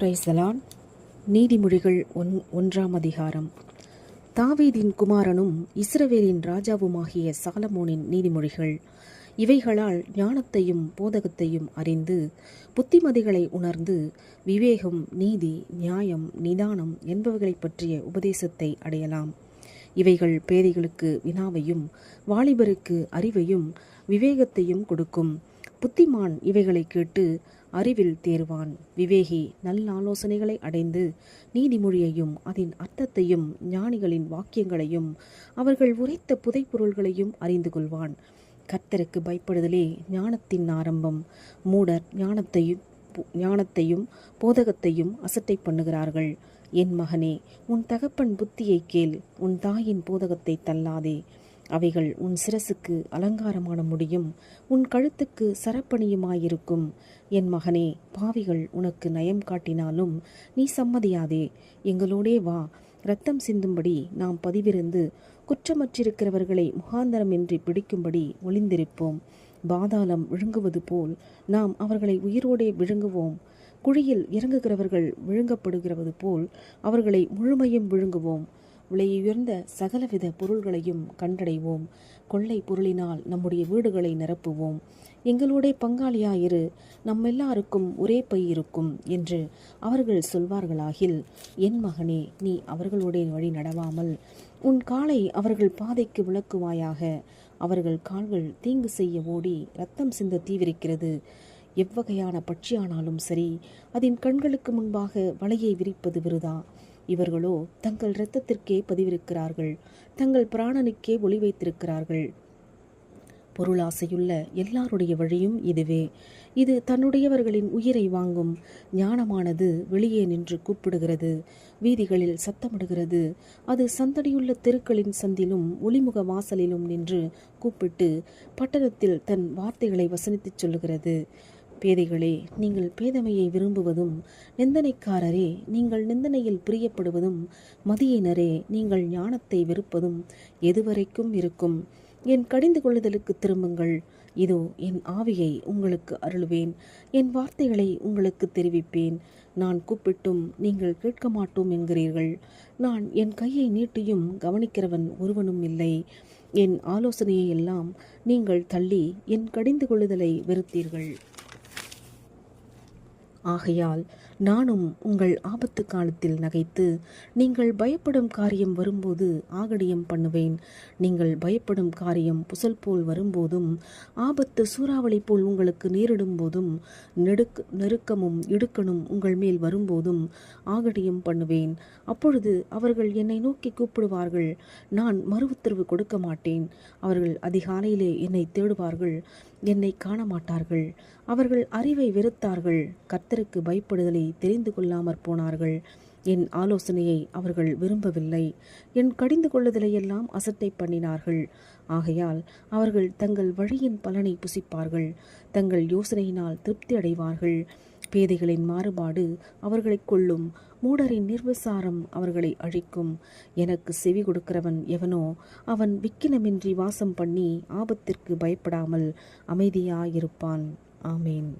பிரைசலான் நீதிமொழிகள் ஒன் ஒன்றாம் அதிகாரம். தாவீதின் குமாரனும் இஸ்ரவேலின் ராஜாவுமாகிய சாலமோனின் நீதிமொழிகள். இவைகளால் ஞானத்தையும் போதகத்தையும் அறிந்து புத்திமதிகளை உணர்ந்து விவேகம் நீதி நியாயம் நிதானம் என்பவைகளைப் பற்றிய உபதேசத்தை அடையலாம். இவைகள் பேதைகளுக்கு வினாவையும் வாலிபருக்கு அறிவையும் விவேகத்தையும் கொடுக்கும். புத்திமான் இவைகளை கேட்டு அறிவில் தேர்வான் விவேகி நல்ல ஆலோசனைகளை அடைந்து நீதிமொழியையும் அதன் அர்த்தத்தையும் ஞானிகளின் வாக்கியங்களையும் அவர்கள் உரைத்த புதைப்பொருள்களையும் அறிந்து கொள்வான். கர்த்தருக்கு பயப்படுதலே ஞானத்தின் ஆரம்பம். மூடர் ஞானத்தையும் ஞானத்தையும் போதகத்தையும் அசட்டை பண்ணுகிறார்கள். என் மகனே உன் தகப்பன் புத்தியை கேள் உன் தாயின் போதகத்தை தள்ளாதே. அவைகள் உன் சிரசுக்கு அலங்காரமான முடியும் உன் கழுத்துக்கு சரப்பணியுமாயிருக்கும். என் மகனே பாவிகள் உனக்கு நயம் காட்டினாலும் நீ சம்மதியாதே. எங்களோடே வா. ரத்தம் சிந்தும்படி நாம் பதிவிருந்து குற்றமற்றிருக்கிறவர்களை முகாந்தரமின்றி பிடிக்கும்படி ஒளிந்திருப்போம். பாதாளம் விழுங்குவது போல் நாம் அவர்களை உயிரோடே விழுங்குவோம். குழியில் இறங்குகிறவர்கள் விழுங்கப்படுகிறது போல் அவர்களை முழுமையும் விழுங்குவோம். விலையுயர்ந்த சகலவித பொருள்களையும் கண்டடைவோம். கொள்ளை பொருளினால் நம்முடைய வீடுகளை நிரப்புவோம். எங்களோட பங்காளியாயிரு நம்மெல்லாருக்கும் ஒரே பை இருக்கும் என்று அவர்கள் சொல்வார்களாகில் என் மகனே நீ அவர்களுடைய வழி நடவாமல் உன் காலை அவர்கள் பாதைக்கு விளக்குவாயாக அவர்கள் கால்கள் தீங்கு செய்ய ஓடி ரத்தம் சிந்த தீவிரிக்கிறது. எவ்வகையான பட்சியானாலும் சரி அதன் கண்களுக்கு முன்பாக வலையை விரிப்பது விருதா? இவர்களோ தங்கள் இரத்தத்திற்கே பதிவிருக்கிறார்கள் தங்கள் பிராணனுக்கே ஒளி வைத்திருக்கிறார்கள். பொருளாசையுள்ள எல்லாருடைய வழியும் இதுவே. இது தன்னுடையவர்களின் உயிரை வாங்கும். ஞானமானது வெளியே நின்று கூப்பிடுகிறது. வீதிகளில் சத்தமிடுகிறது. அது சந்தடியுள்ள தெருக்களின் சந்திலும் ஒளிமுக வாசலிலும் நின்று கூப்பிட்டு பட்டணத்தில் தன் வார்த்தைகளை வசனித்துச் சொல்லுகிறது. பேதைகளே நீங்கள் பேதமையை விரும்புவதும் நிந்தனைக்காரரே நீங்கள் நிந்தனையில் பிரியப்படுவதும் மதியினரே நீங்கள் ஞானத்தை வெறுப்பதும் எதுவரைக்கும் இருக்கும். என் கடிந்து கொள்ளுதலுக்கு திரும்புங்கள். இதோ என் ஆவியை உங்களுக்கு அருள்வேன். என் வார்த்தைகளை உங்களுக்கு தெரிவிப்பேன். நான் கூப்பிட்டும் நீங்கள் கேட்க மாட்டோம் என்கிறீர்கள். நான் என் கையை நீட்டியும் கவனிக்கிறவன் ஒருவனும் இல்லை. என் ஆலோசனையை எல்லாம் நீங்கள் தள்ளி என் கடிந்து கொள்ளுதலை வெறுத்தீர்கள். ஆகையால் நானும் உங்கள் ஆபத்து காலத்தில் நகைத்து நீங்கள் பயப்படும் காரியம் வரும்போது ஆகடியம் பண்ணுவேன். நீங்கள் பயப்படும் காரியம் புசல் போல் வரும்போதும் ஆபத்து சூறாவளி போல் உங்களுக்கு நேரிடும் போதும் நெடுக் நெருக்கமும் இடுக்கணும் உங்கள் மேல் வரும்போதும் ஆகடியம் பண்ணுவேன். அப்பொழுது அவர்கள் என்னை நோக்கி கூப்பிடுவார்கள். நான் மறு உத்தரவு கொடுக்க மாட்டேன். அவர்கள் அதிகாலையிலே என்னை தேடுவார்கள். என்னை காண மாட்டார்கள் அவர்கள் அறிவை வெறுத்தார்கள். கர்த்தருக்கு பயப்படுதலை தெரிந்து கொள்ளாமற் போனார்கள். என் ஆலோசனையை அவர்கள் விரும்பவில்லை. என் கடிந்து கொள்ளுதலையெல்லாம் அசட்டை பண்ணினார்கள். ஆகையால் அவர்கள் தங்கள் வழியின் பலனை புசிப்பார்கள். தங்கள் யோசனையினால் திருப்தி அடைவார்கள். பேதைகளின் மாறுபாடு அவர்களை கொள்ளும் மூடரின் நிர்விசாரம் அவர்களை அழிக்கும். எனக்கு செவி கொடுக்கிறவன் எவனோ அவன் விக்கினமின்றி வாசம் பண்ணி ஆபத்திற்கு பயப்படாமல் அமைதியாயிருப்பான். ஆமேன்.